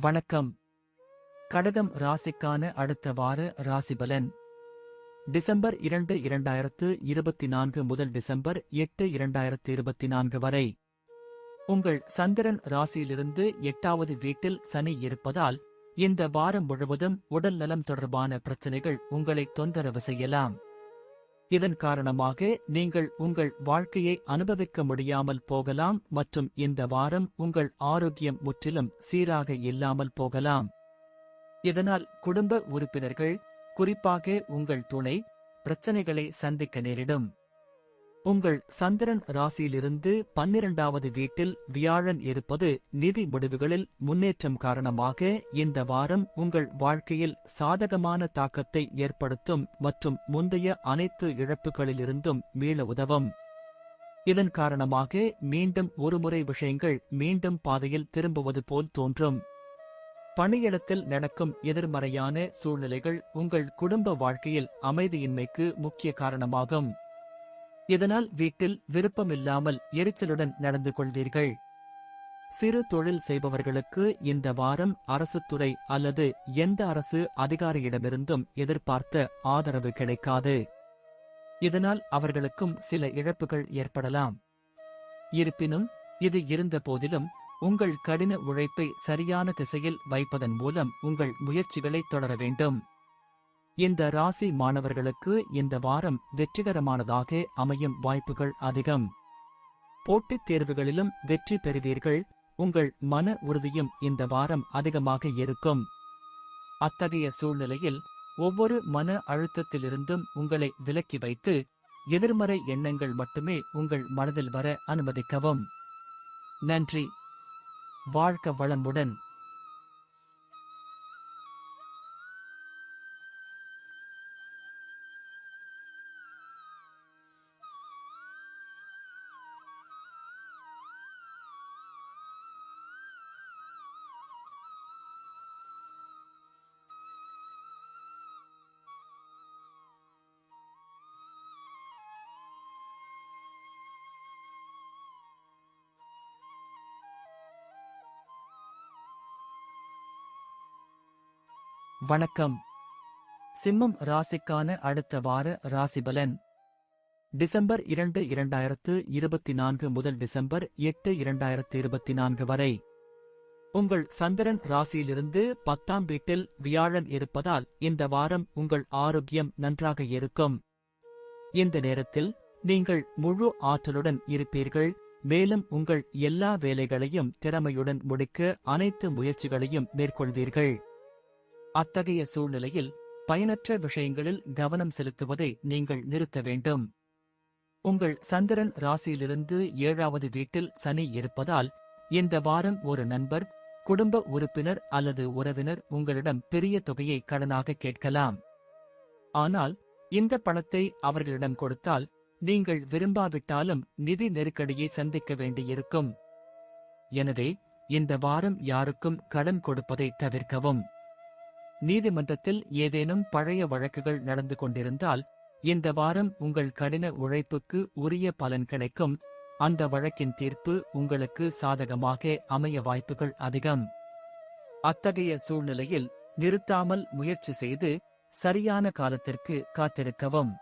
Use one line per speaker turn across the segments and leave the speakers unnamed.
வணக்கம். கடகம் ராசிக்கான அடுத்த வார ராசிபலன். டிசம்பர் இரண்டு இரண்டாயிரத்து இருபத்தி நான்கு முதல் டிசம்பர் எட்டு இரண்டாயிரத்து இருபத்தி நான்கு வரை. உங்கள் சந்திரன் ராசியிலிருந்து எட்டாவது வீட்டில் சனி இருப்பதால் இந்த வாரம் முழுவதும் உடல் நலம் தொடர்பான பிரச்சனைகள் உங்களை தொந்தரவு செய்யலாம். இதன் காரணமாக நீங்கள் உங்கள் வாழ்க்கையை அனுபவிக்க முடியாமல் போகலாம் மற்றும் இந்த வாரம் உங்கள் ஆரோக்கியம் முற்றிலும் சீராக இல்லாமல் போகலாம். இதனால் குடும்ப உறுப்பினர்கள் குறிப்பாக உங்கள் துணை பிரச்சனைகளை சந்திக்க நேரிடும். உங்கள் சந்திரன் ராசியிலிருந்து பன்னிரண்டாவது வீட்டில் வியாழன் இருப்பது நிதி முடிவுகளில் முன்னேற்றம் காரணமாக இந்த வாரம் உங்கள் வாழ்க்கையில் சாதகமான தாக்கத்தை ஏற்படுத்தும் மற்றும் முந்தைய அனைத்து இழப்புகளிலிருந்தும் மீள உதவும். இதன் காரணமாக மீண்டும் ஒருமுறை விஷயங்கள் மீண்டும் பாதையில் திரும்புவது போல் தோன்றும். பணியிடத்தில் நடக்கும் எதிர்மறையான சூழ்நிலைகள் உங்கள் குடும்ப வாழ்க்கையில் அமைதியின்மைக்கு முக்கிய காரணமாகும். இதனால் வீட்டில் விருப்பமில்லாமல் எரிச்சலுடன் நடந்து கொள்வீர்கள். சிறு தொழில் செய்பவர்களுக்கு இந்த வாரம் அரசு துறை அல்லது எந்த அரசு அதிகாரியிடமிருந்தும் எதிர்பார்த்த ஆதரவு கிடைக்காது. இதனால் அவர்களுக்கும் சில இழப்புகள் ஏற்படலாம். இருப்பினும் இது இருந்த போதிலும் உங்கள் கடின உழைப்பை சரியான திசையில் வைப்பதன் மூலம் உங்கள் முயற்சிகளை தொடர வேண்டும். இந்த ராசி மாணவர்களுக்கு இந்த வாரம் வெற்றிகரமானதாக அமையும் வாய்ப்புகள் அதிகம். போட்டித் தேர்வுகளிலும் வெற்றி பெறுவீர்கள். உங்கள் மன உறுதியும் இந்த வாரம் அதிகமாக இருக்கும். அத்தகைய சூழ்நிலையில் ஒவ்வொரு மன அழுத்தத்திலிருந்தும் உங்களை விலக்கி வைத்து எதிர்மறை எண்ணங்கள் மட்டுமே உங்கள் மனதில் வர அனுமதிக்கவும். நன்றி. வாழ்க்க வளமுடன். வணக்கம். சிம்மம் ராசிக்கான அடுத்த வார ராசிபலன். டிசம்பர் இரண்டு இரண்டாயிரத்து இருபத்தி நான்கு முதல் டிசம்பர் எட்டு இரண்டாயிரத்து இருபத்தி நான்கு வரை. உங்கள் சந்திரன் ராசியிலிருந்து பத்தாம் வீட்டில் வியாழன் இருப்பதால் இந்த வாரம் உங்கள் ஆரோக்கியம் நன்றாக இருக்கும். இந்த நேரத்தில் நீங்கள் முழு ஆற்றலுடன் இருப்பீர்கள். மேலும் உங்கள் எல்லா வேலைகளையும் திறமையுடன் முடிக்க அனைத்து முயற்சிகளையும் மேற்கொள்வீர்கள். அத்தகைய சூழ்நிலையில் பயனற்ற விஷயங்களில் கவனம் செலுத்துவதை நீங்கள் நிறுத்த வேண்டும். உங்கள் சந்திரன் ராசியிலிருந்து ஏழாவது வீட்டில் சனி இருப்பதால் இந்த வாரம் ஒரு நண்பர் குடும்ப உறுப்பினர் அல்லது உறவினர் உங்களிடம் பெரிய தொகையை கடனாக கேட்கலாம். ஆனால் இந்த பணத்தை அவர்களிடம் கொடுத்தால் நீங்கள் விரும்பாவிட்டாலும் நிதி நெருக்கடியை சந்திக்க வேண்டியிருக்கும். எனவே இந்த வாரம் யாருக்கும் கடன் கொடுப்பதை தவிர்க்கவும். நீதிமன்றத்தில் ஏதேனும் பழைய வழக்குகள் நடந்து கொண்டிருந்தால் இந்த வாரம் உங்கள் கடின உழைப்புக்கு உரிய பலன் கிடைக்கும். அந்த வழக்கின் தீர்ப்பு உங்களுக்கு சாதகமாக அமைய வாய்ப்புகள் அதிகம். அத்தகைய சூழ்நிலையில் நிறுத்தாமல் முயற்சி செய்து சரியான காலத்திற்கு காத்திருக்கவும்.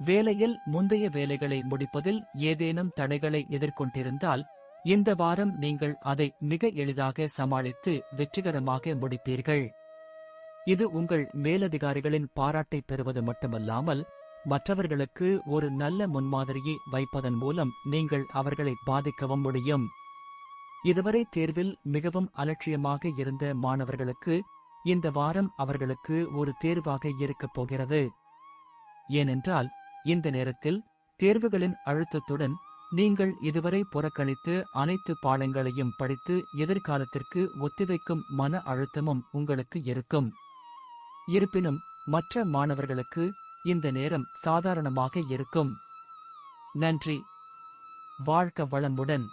வேலையில் முந்தைய வேலைகளை முடிப்பதில் ஏதேனும் தடைகளை எதிர்கொண்டிருந்தால் இந்த வாரம் நீங்கள் அதை மிக எளிதாக சமாளித்து வெற்றிகரமாக முடிப்பீர்கள். இது உங்கள் மேலதிகாரிகளின் பாராட்டை பெறுவது மட்டுமல்லாமல் மற்றவர்களுக்கு ஒரு நல்ல முன்மாதிரியை வைப்பதன் மூலம் நீங்கள் அவர்களை பாதிக்கவும் முடியும். இதுவரை தேர்வில் மிகவும் அலட்சியமாக இருந்த மாணவர்களுக்கு இந்த வாரம் அவர்களுக்கு ஒரு தேர்வாக இருக்கப் போகிறது. ஏனென்றால் இந்த நேரத்தில் தேர்வுகளின் அழுத்தத்துடன் நீங்கள் இதுவரை புறக்கணித்து அனைத்து பாடங்களையும் படித்து எதிர்காலத்திற்கு ஒத்திவைக்கும் மன அழுத்தமும் உங்களுக்கு இருக்கும். இருப்பினும் மற்ற மாணவர்களுக்கு இந்த நேரம் சாதாரணமாக இருக்கும். நன்றி. வாழ்க்க வளமுடன்.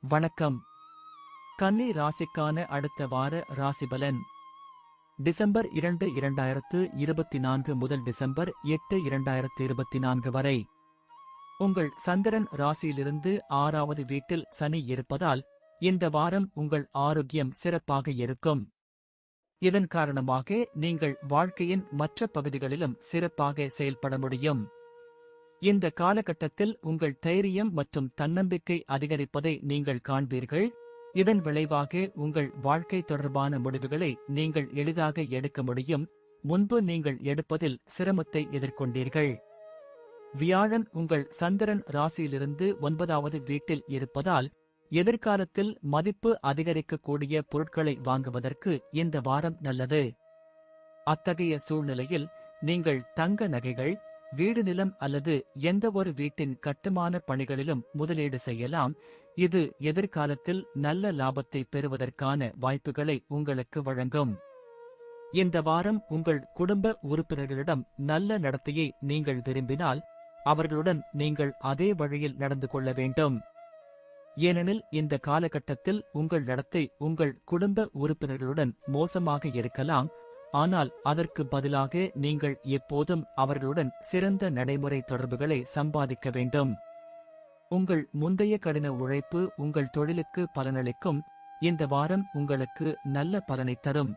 வணக்கம். கன்னி ராசிக்கான அடுத்த வார ராசிபலன். டிசம்பர் இரண்டு இரண்டாயிரத்து இருபத்தி நான்கு முதல் டிசம்பர் எட்டு இரண்டாயிரத்து இருபத்தி நான்கு வரை. உங்கள் சந்திரன் ராசியிலிருந்து ஆறாவது வீட்டில் சனி இருப்பதால் இந்த வாரம் உங்கள் ஆரோக்கியம் சிறப்பாக இருக்கும். இதன் காரணமாக நீங்கள் வாழ்க்கையின் மற்ற பகுதிகளிலும் சிறப்பாக செயல்பட முடியும். இந்த காலகட்டத்தில் உங்கள் தைரியம் மற்றும் தன்னம்பிக்கை அதிகரிப்பதை நீங்கள் காண்பீர்கள். இதன் விளைவாக உங்கள் வாழ்க்கை தொடர்பான முடிவுகளை நீங்கள் எளிதாக எடுக்க முடியும். முன்பு நீங்கள் எடுப்பதில் சிரமத்தை எதிர்கொண்டீர்கள். வியாழன் உங்கள் சந்திரன் ராசியிலிருந்து ஒன்பதாவது வீட்டில் இருப்பதால் எதிர்காலத்தில் மதிப்பு அதிகரிக்கக்கூடிய பொருட்களை வாங்குவதற்கு இந்த வாரம் நல்லது. அத்தகைய சூழ்நிலையில் நீங்கள் தங்க நகைகள் வீடு நிலம் அல்லது எந்த ஒரு வீட்டின் கட்டுமான பணிகளிலும் முதலீடு செய்யலாம். இது எதிர்காலத்தில் நல்ல லாபத்தை பெறுவதற்கான வாய்ப்புகளை உங்களுக்கு வழங்கும். இந்த வாரம் உங்கள் குடும்ப உறுப்பினர்களிடம் நல்ல நடத்தையை நீங்கள் விரும்பினால் அவர்களுடன் நீங்கள் அதே வழியில் நடந்து கொள்ள வேண்டும். ஏனெனில் இந்த காலகட்டத்தில் உங்கள் நடத்தை உங்கள் குடும்ப உறுப்பினர்களுடன் மோசமாக இருக்கலாம் ஆனால் அதற்கு பதிலாக நீங்கள் எப்போதும் அவர்களுடன் சிறந்த நடைமுறை தொடர்புகளை சம்பாதிக்க வேண்டும். உங்கள் முந்தைய கடின உழைப்பு உங்கள் தொழிலுக்கு பலனளிக்கும். இந்த வாரம் உங்களுக்கு நல்ல பலனை தரும்.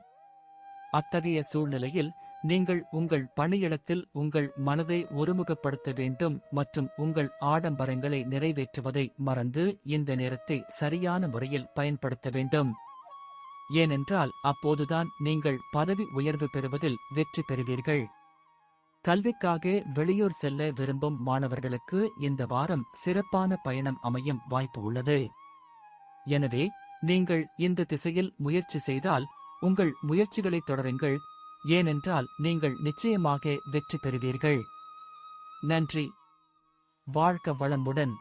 அத்தகைய சூழ்நிலையில் நீங்கள் உங்கள் பணியிடத்தில் உங்கள் மனதை ஒருமுகப்படுத்த வேண்டும் மற்றும் உங்கள் ஆடம்பரங்களை நிறைவேற்றுவதை மறந்து இந்த நேரத்தை சரியான முறையில் பயன்படுத்த வேண்டும். ஏனென்றால் அப்போதுதான் நீங்கள் பதவி உயர்வு பெறுவதில் வெற்றி பெறுவீர்கள். கல்விக்காக வெளியூர் செல்ல விரும்பும் மாணவர்களுக்கு இந்த வாரம் சிறப்பான பயணம் அமையும் வாய்ப்பு உள்ளது. எனவே நீங்கள் இந்த திசையில் முயற்சி செய்தால் உங்கள் முயற்சிகளை தொடருங்கள். ஏனென்றால் நீங்கள் நிச்சயமாக வெற்றி பெறுவீர்கள். நன்றி. வாழ்க்க வளமுடன்.